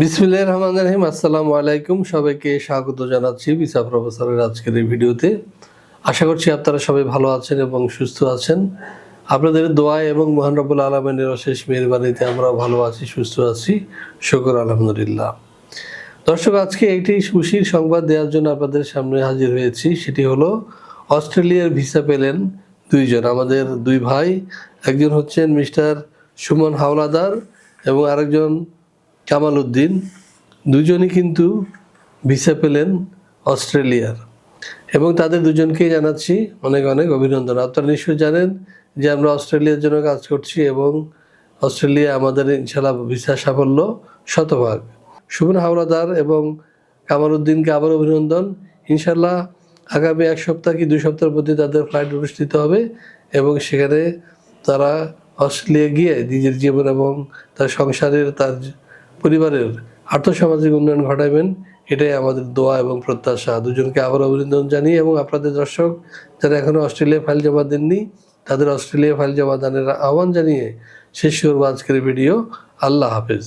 বিসমিল্লাহ রহমান রহিম, আসসালামু আলাইকুম। সবাইকে স্বাগত জানাচ্ছি বিসা প্রফেসরের আজকের এই ভিডিওতে। আশা করছি আপনারা সবাই ভালো আছেন এবং সুস্থ আছেন। আপনাদের দোয়া এবং মহান রব্বুল আলমের অশেষ মেহরবানিতে আমরাও ভালো আছি, সুস্থ আছি। শুকর, আলহামদুলিল্লাহ। দর্শক, আজকে একটি খুশির সংবাদ দেওয়ার জন্য আপনাদের সামনে হাজির হয়েছি। সেটি হলো, অস্ট্রেলিয়ার ভিসা পেলেন দুইজন। আমাদের দুই ভাই, একজন হচ্ছেন মিস্টার সুমন হাওলাদার এবং আরেকজন কামাল উদ্দিন দুজনই কিন্তু ভিসা পেলেন অস্ট্রেলিয়ার। এবং তাদের দুজনকেই জানাচ্ছি অনেক অনেক অভিনন্দন। আপনারা নিশ্চয়ই জানেন যে আমরা অস্ট্রেলিয়ার জন্য কাজ করছি এবং অস্ট্রেলিয়া আমাদের ইনশাল্লাহ ভিসা সাফল্য শতভাগ। সুমন হাওলাদার এবং কামাল উদ্দিনকে আবার অভিনন্দন। ইনশাল্লাহ আগামী এক সপ্তাহ কি দুই সপ্তাহের মধ্যে তাদের ফ্লাইট অনুষ্ঠিত হবে এবং সেখানে তারা অস্ট্রেলিয়া গিয়ে নিজের জীবন এবং তার সংসারের তার পরিবারের আর্থসামাজিক উন্নয়ন ঘটাবেন এটাই আমাদের দোয়া এবং প্রত্যাশা। দুজনকে আবার অভিনন্দন জানিয়ে এবং আপনাদের দর্শক যারা এখনও অস্ট্রেলিয়া ফাইল জমা দেননি, তাদের অস্ট্রেলিয়া ফাইল জমা দানের আহ্বান জানিয়ে শেষ করব আজকের ভিডিও। আল্লাহ হাফেজ।